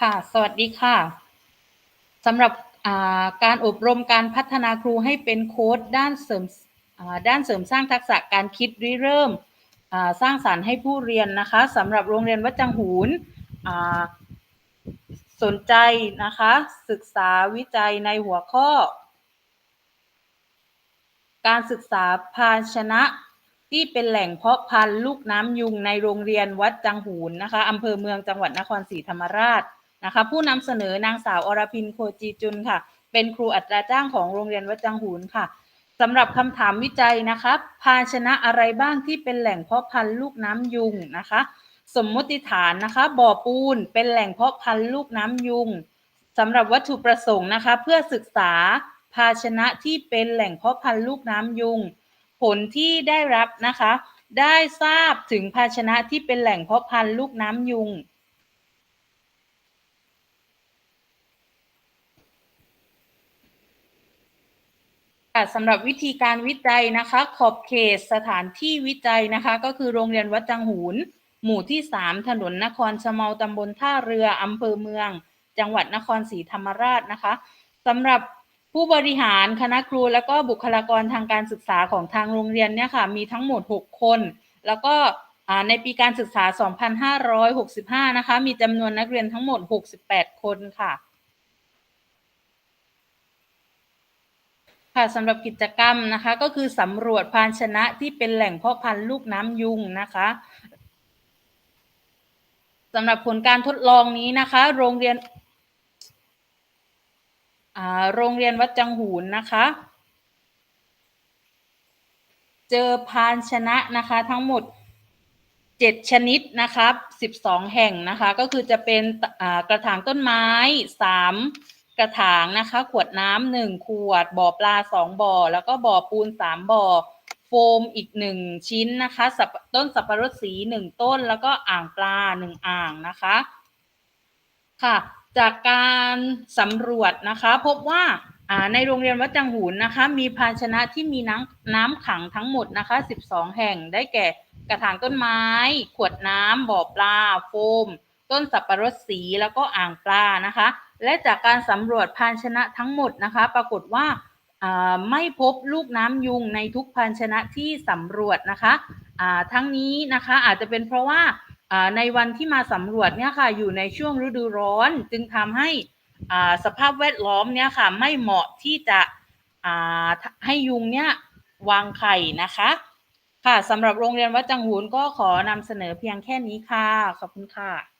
ค่ะ สวัสดีค่ะสำหรับการอบรมการพัฒนาครูให้เป็นโค้ดด้านเสริมด้านเสริมสร้างทักษะการคิดริเริ่มสร้างสารรค์ให้ผู้เรียนนะคะสำหรับโรงเรียนวัดจังหูนสนใจนะคะ ศึกษาวิจัยในหัวข้อ การศึกษาภาชนะที่เป็นแหล่งเพาะพันธุ์ลูกน้ำยุงในโรงเรียนวัดจังหูนนะคะอำเภอเมืองจังหวัดนครศรีธรรมราช นะคะผู้นำเสนอนางสาวอรพินโคจีจุนค่ะ เป็นครูอัตราจ้างของโรงเรียนวัดจังหูนค่ะสำหรับคำถามวิจัยนะคะภาชนะอะไรบ้างที่เป็นแหล่งเพาะพันธุ์ลูกน้ำยุงนะคะ สมมติฐานนะคะบ่อปูนเป็นแหล่งเพาะพันธุ์ลูกน้ำยุงสำหรับวัตถุประสงค์นะคะ เพื่อศึกษาภาชนะที่เป็นแหล่งเพาะพันธุ์ลูกน้ำยุง ผลที่ได้รับนะคะ ได้ทราบถึงภาชนะที่เป็นแหล่งเพาะพันธุ์ลูกน้ำยุง สำหรับวิธีการวิจัยนะคะ ขอบเขตสถานที่วิจัยนะคะ ก็คือโรงเรียนวัดจังหูน หมู่ที่ 3 ถนนนครชะเมาตำบลท่าเรืออำเภอเมือง จังหวัดนครศรีธรรมราชนะคะสำหรับผู้บริหารคณะครูและก็บุคลากรทางการศึกษาของทางโรงเรียนเนี่ยค่ะมีทั้งหมด 6 คน แล้วก็ในปีการศึกษา 2565 นะคะ มีจำนวนนักเรียนทั้งหมด 68 คนค่ะ ค่ะสำหรับกิจกรรมนะคะก็คือสำรวจภาชนะที่เป็นแหล่งเพาะพันธุ์ลูกน้ำยุงนะคะสำหรับผลการทดลองนี้นะคะ โรงเรียนโรงเรียนวัดจังหูนนะคะ เจอภาชนะนะคะทั้งหมด 7 ชนิดนะครับ12 แห่งนะคะ ก็คือจะเป็นกระถางต้นไม้ 3 กระถางนะคะ ขวดน้ำหนึ่งขวด บ่อปลาสองบ่อ แล้วก็บ่อปูนสามบ่อ โฟมอีกหนึ่งชิ้นนะคะต้นสับปะรดสีหนึ่งต้น แล้วก็อ่างปลาหนึ่งอ่างนะคะ ค่ะ จากการสำรวจนะคะ พบว่าอ่าในโรงเรียนวัดจังหูนนะคะ มีภาชนะที่มีน้ำน้ำขังทั้งหมดนะคะ 12 แห่งได้แก่กระถางต้นไม้ ขวดน้ำบ่อปลา โฟม ต้นสับปะรดสีแล้วก็อ่างปลานะคะ และจากการสำรวจภาชนะทั้งหมดนะคะ ปรากฏว่าไม่พบลูกน้ำยุงในทุกภาชนะที่สำรวจนะคะทั้งนี้นะคะอาจจะเป็นเพราะว่าในวันที่มาสำรวจเนี่ยค่ะอยู่ในช่วงฤดูร้อนจึงทำให้สภาพแวดล้อมเนี่ยค่ะไม่เหมาะที่จะให้ยุงเนี่ยวางไข่นะคะค่ะสำหรับโรงเรียนวัดจังหูนก็ขอนำเสนอเพียงแค่นี้ค่ะ ขอบคุณค่ะ